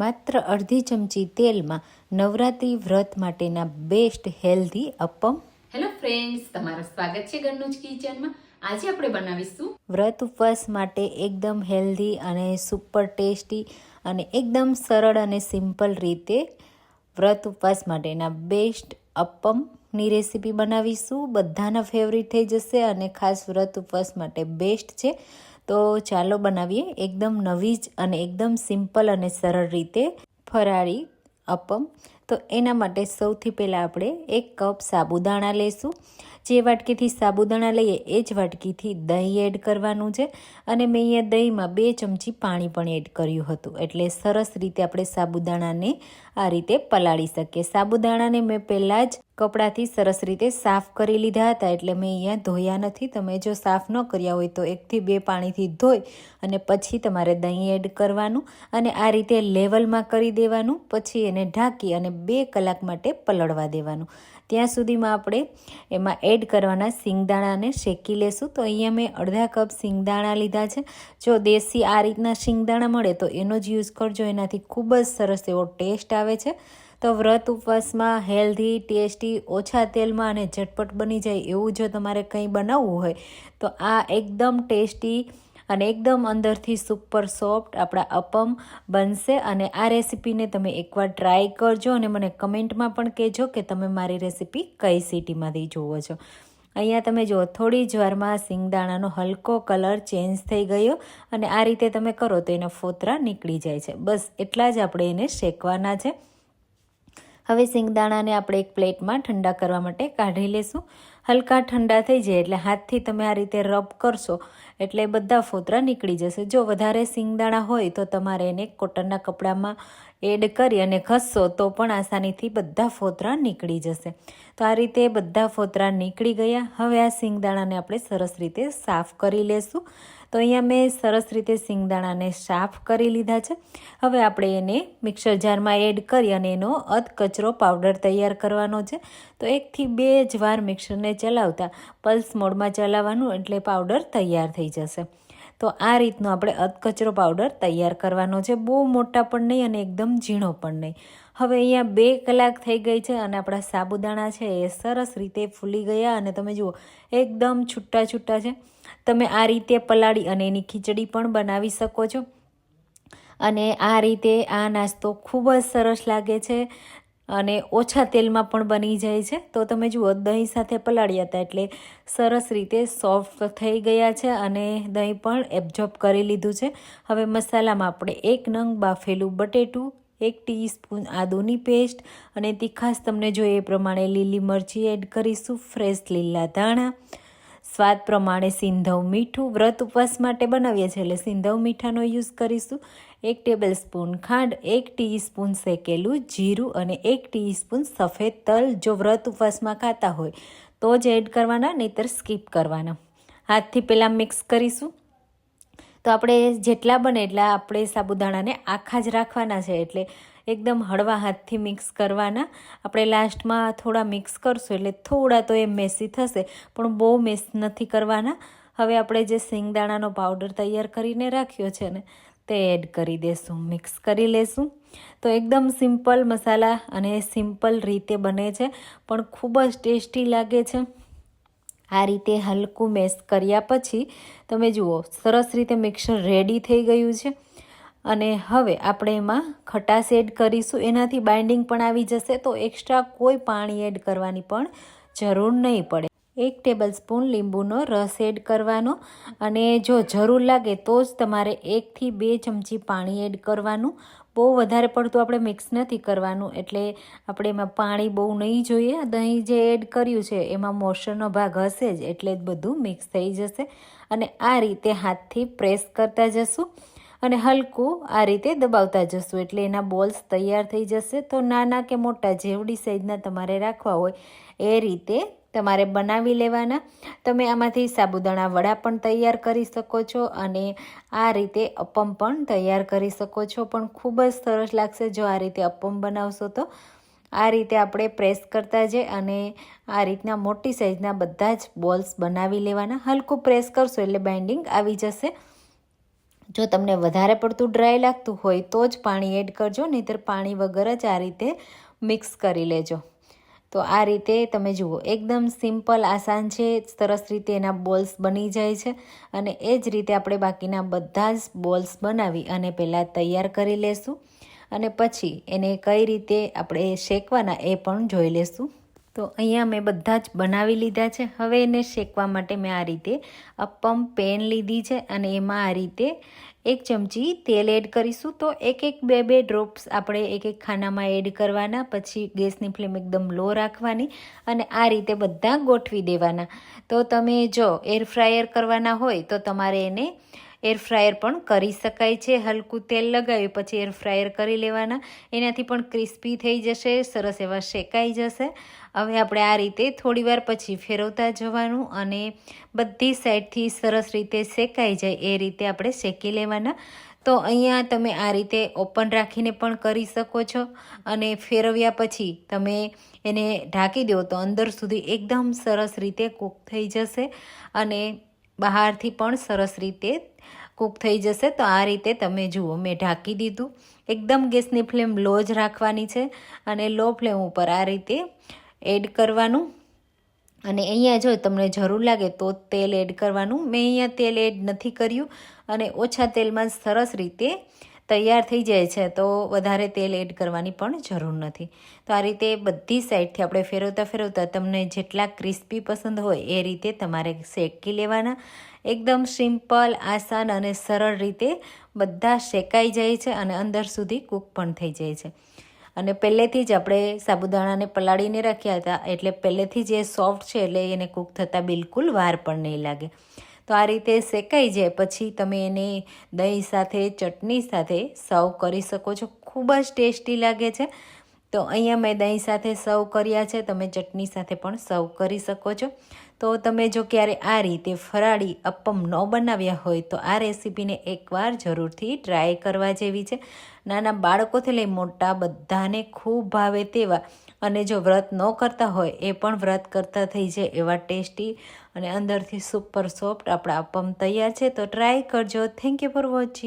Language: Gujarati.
માત્ર અડધી ચમચી તેલમાં નવરાત્રિ વ્રત માટેના best healthy appam hello friends તમારું સ્વાગત છે ઘરનું જ કિચનમાં. આજે આપણે બનાવીશું વ્રત ઉપવાસ માટે એકદમ હેલ્ધી અને સુપર ટેસ્ટી અને એકદમ સરળ અને સિમ્પલ રીતે વ્રત ઉપવાસ માટેના બેસ્ટ અપમની રેસીપી બનાવીશું. બધાના ફેવરિટ થઈ જશે અને ખાસ વ્રત ઉપવાસ માટે બેસ્ટ છે. તો ચાલો બનાવીએ એકદમ નવી જ અને એકદમ સિમ્પલ અને સરળ રીતે ફરાળી અપમ. તો એના માટે સૌથી પહેલાં આપણે એક કપ સાબુદાણા લઈશું જે વાટકીથી સાબુદાણા લઈએ એ જ વાટકીથી દહીં એડ કરવાનું છે. અને મેં અહીંયા દહીંમાં બે ચમચી પાણી પણ એડ કર્યું હતું. એટલે સરસ રીતે આપણે સાબુદાણાને આ રીતે પલાળી શકીએ સાબુદાણાને મેં પહેલાં જ કપડાથી સરસ રીતે સાફ કરી લીધા હતા, એટલે મેં અહીંયા ધોયા નથી. તમે જો સાફ ન કર્યા હોય તો એકથી બે પાણીથી ધોઈ અને પછી તમારે દહીં એડ કરવાનું અને આ રીતે લેવલમાં કરી દેવાનું, પછી એને ઢાંકી અને બે કલાક માટે પલળવા દેવાનું. ત્યાં સુધીમાં આપણે એમાં એડ કરવાના સિંગદાણાને શેકી લેશું. તો અહીંયા મેં અડધા કપ સિંગદાણા લીધા છે. જો દેશી આ રીતના સિંગદાણા મળે તો એનો જ યુઝ કરજો. એનાથી ખૂબ જ સરસ એવો ટેસ્ટ આવે છે. તો વ્રત ઉપવાસમાં હેલ્ધી, ટેસ્ટી, ઓછા તેલમાં અને ઝટપટ બની જાય એવું જો તમારે કંઈ બનાવવું હોય, તો આ એકદમ ટેસ્ટી અને એકદમ અંદરથી સુપર સોફ્ટ આપણા અપમ બનશે અને આ રેસીપીને તમે એકવાર ટ્રાય કરજો અને મને કમેન્ટમાં પણ કહેજો કે તમે મારી રેસીપી કઈ સિટીમાંથી જુઓ છો. અહીંયા તમે જુઓ, થોડી જ વારમાં સિંગદાણાનો હલકો કલર ચેન્જ થઈ ગયો અને આ રીતે તમે કરો તો એના ફોતરા નીકળી જાય છે. બસ એટલા જ આપણે એને શેકવાના છે. હવે સિંગદાણાને આપણે એક પ્લેટમાં ઠંડા કરવા માટે કાઢી લેશું. હલકા ઠંડા થઈ જાય એટલે હાથથી તમે આ રીતે રબ કરશો એટલે બધા ફોતરા નીકળી જશે. જો વધારે સિંગદાણા હોય તો તમારે એને કોટનના કપડામાં એડ કરી અને ઘસશો તો પણ આસાનીથી બધા ફોતરા નીકળી જશે. તો આ રીતે બધા ફોતરા નીકળી ગયા. હવે આ સિંગદાણાને આપણે સરસ રીતે સાફ કરી લેશું. તો અહીંયા મેં સરસ રીતે સિંગદાણાને સાફ કરી લીધા છે. હવે આપણે એને મિક્સર જારમાં એડ કરી અને એનો અધ કચરો પાવડર તૈયાર કરવાનો છે. તો એકથી બે જ વાર મિક્સરને ચલાવતા પલ્સ મોડમાં ચલાવવાનું એટલે પાવડર તૈયાર થઈ જશે. તો આ રીતનો આપણે અધકચરો પાવડર તૈયાર કરવાનો છે. બહુ મોટા પણ નહીં અને એકદમ ઝીણો પણ નહીં. હવે અહીંયા બે કલાક થઈ ગઈ છે અને આપણા સાબુદાણા છે એ સરસ રીતે ફૂલી ગયા અને તમે જુઓ, એકદમ છૂટા છૂટા છે. તમે આ રીતે પલાળી અને એની ખીચડી પણ બનાવી શકો છો. અને આ રીતે આ નાસ્તો ખૂબ જ સરસ લાગે છે. અને ઓછા તેલમાં પણ બની જાય છે. તો તમે જુઓ, દહીં સાથે પલાળ્યા હતા એટલે સરસ રીતે સોફ્ટ થઈ ગયા છે અને દહીં પણ એબ્ઝોર્બ કરી લીધું છે. હવે મસાલામાં આપણે એક નંગ બાફેલું બટેટું, એક ટીસ્પૂન આદુની પેસ્ટ અને તીખાશ તમને જોઈએ એ પ્રમાણે લીલી મરચી એડ કરીશું, ફ્રેશ લીલા ધાણા. સ્વાદ પ્રમાણે સિંધવ મીઠું, વ્રત ઉપવાસ માટે બનાવીએ છીએ એટલે સિંધવ મીઠાનો યુઝ કરીશું. એક ટેબલ સ્પૂન ખાંડ, એક ટીસ્પૂન શેકેલું જીરું અને એક ટીસ્પૂન સફેદ તલ જો વ્રત ઉપવાસમાં ખાતા હોય, તો જ એડ કરવાના નહીતર સ્કીપ કરવાના. હાથથી પહેલાં મિક્સ કરીશું. તો આપણે જેટલા બને એટલા આપણે સાબુદાણાને આખા જ રાખવાના છે, એટલે એકદમ હળવા હાથથી મિક્સ કરવાના. આપણે લાસ્ટમાં થોડા મિક્સ કરશું, એટલે થોડા તો એ મેસી થશે, પણ બહુ મેસ નથી કરવાના. હવે આપણે જે સિંગદાણાનો પાવડર તૈયાર કરીને રાખ્યો છે ને તે એડ કરી દેશું મિક્સ કરી લેશું. તો એકદમ સિમ્પલ મસાલા અને સિમ્પલ રીતે બને છે, પણ ખૂબ જ ટેસ્ટી લાગે છે. આ રીતે હલકું મેસ કર્યા પછી તમે જુઓ, સરસ રીતે મિક્સર રેડી થઈ ગયું છે. અને હવે આપણે એમાં ખટાશ એડ કરીશું. એનાથી બાઇન્ડિંગ પણ આવી જશે, તો એક્સ્ટ્રા કોઈ પાણી એડ કરવાની પણ જરૂર નહીં પડે. એક ટેબલ સ્પૂન લીંબુનો રસ એડ કરવાનો અને જો જરૂર લાગે તો જ તમારે એકથી બે ચમચી પાણી એડ કરવાનું. બહુ વધારે પડતું આપણે મિક્સ નથી કરવાનું, એટલે આપણે એમાં પાણી બહુ નહીં જોઈએ. દહીં જે એડ કર્યું છે, એમાં મોશનનો ભાગ હશે જ, એટલે જ બધું મિક્સ થઈ જશે. અને આ રીતે હાથથી પ્રેસ કરતા જશું અને હલકું આ રીતે દબાવતા જશું, એટલે એના બોલ્સ તૈયાર થઈ જશે. તો નાના કે મોટા, જેવડી સાઈઝના તમારે રાખવા હોય, એ રીતે તમારે બનાવી લેવાના. તમે આમાંથી સાબુદાણા વડા પણ તૈયાર કરી શકો છો અને આ રીતે અપમ પણ તૈયાર કરી શકો છો. પણ ખૂબ જ સરસ લાગશે જો આ રીતે અપમ બનાવશો તો. આ રીતે આપણે પ્રેસ કરતા જઈએ અને આ રીતના મોટી સાઇઝના બધા જ બોલ્સ બનાવી લેવાના. હલકું પ્રેસ કરશો એટલે બાઇન્ડિંગ આવી જશે. જો તમને વધારે પડતું ડ્રાય લાગતું હોય તો જ પાણી એડ કરજો, નહીંતર પાણી વગર જ આ રીતે મિક્સ કરી લેજો. તો આ રીતે તમે જુઓ, એકદમ સિમ્પલ આસાન છે, સરસ રીતે એના બોલ્સ બની જાય છે અને એ જ રીતે આપણે બાકીના બધા જ બોલ્સ બનાવી અને પહેલાં તૈયાર કરી લેશું અને પછી એને કઈ રીતે આપણે શેકવાના એ પણ જોઈ લેશું. તો અહીંયા મેં બધા જ બનાવી લીધા છે. હવે એને શેકવા માટે મેં આ રીતે અપમ પેન લીધી છે અને એમાં આ રીતે એક ચમચી તેલ એડ કરીશું. તો એક એક બે બે ડ્રોપ્સ આપણે એક એક ખાનામાં એડ કરવાના, પછી ગેસની ફ્લેમ એકદમ લો રાખવાની અને આ રીતે બધા ગોઠવી દેવાના. તો તમે જો એર ફ્રાયર કરવાના હોય તો તમારે એને એર ફ્રાયર પણ કરી શકાય છે. હલકું તેલ લગાવી પછી એર ફ્રાયર કરી લેવાના. એનાથી પણ ક્રિસ્પી થઈ જશે, સરસ એવા શેકાઈ જશે. હવે આપણે આ રીતે થોડીવાર પછી ફેરવતા જવાનું અને બધી સાઈડથી સરસ રીતે શેકાઈ જાય એ રીતે આપણે શેકી લેવાના. તો અહીંયા તમે આ રીતે ઓપન રાખીને પણ કરી શકો છો અને ફેરવ્યા પછી તમે એને ઢાંકી દો તો અંદર સુધી એકદમ સરસ રીતે કૂક થઈ જશે અને બહારથી પણ સરસ રીતે કૂક થઈ જશે. તો આ રીતે તમે જુઓ, મેં ઢાંકી દીધું. એકદમ ગેસની ફ્લેમ લો જ રાખવાની છે અને લો ફ્લેમ ઉપર આ રીતે એડ કરવાનું. અને અહીંયા જો તમને જરૂર લાગે તો તેલ એડ કરવાનું. મેં અહીંયા તેલ એડ નથી કર્યું અને ઓછા તેલમાં સરસ રીતે તૈયાર થઈ જાય છે, તો વધારે તેલ એડ કરવાની પણ જરૂર નથી. તો આ રીતે બધી સાઈડથી આપણે ફેરવતા ફેરવતા તમને જેટલા ક્રિસ્પી પસંદ હોય એ રીતે તમારે શેકી લેવાના. એકદમ સિમ્પલ, આસાન અને સરળ રીતે બધા શેકાઈ જાય છે અને અંદર સુધી કૂક પણ થઈ જાય છે. અને પહેલેથી જ આપણે સાબુદાણાને પલાળીને રાખ્યા હતા, એટલે પહેલેથી જ એ સોફ્ટ છે એટલે એને કૂક થતાં બિલકુલ વાર પણ નહીં લાગે. તો આ રીતે શેકાઈ જાય, પછી તમે એને દહીં સાથે, ચટણી સાથે સર્વ કરી શકો છો. ખૂબ જ ટેસ્ટી લાગે છે. તો અહીંયા મેં દહીં સાથે સર્વ કર્યા છે, તમે ચટણી સાથે પણ સર્વ કરી શકો છો. તો તમે જો ક્યારે આ રીતે ફરાળી અપમ ન બનાવ્યા હોય, તો આ રેસીપીને એકવાર જરૂરથી ટ્રાય કરવા જેવી છે. નાના બાળકોથી લઈ મોટા બધાને ખૂબ ભાવે તેવા અને જો વ્રત ન કરતા હોય, એ પણ વ્રત કરતા થઈ જાય એવા ટેસ્ટી અને અંદરથી સુપર સોફ્ટ આપણા અપમ તૈયાર છે. તો ટ્રાય કરજો. Thank you for watching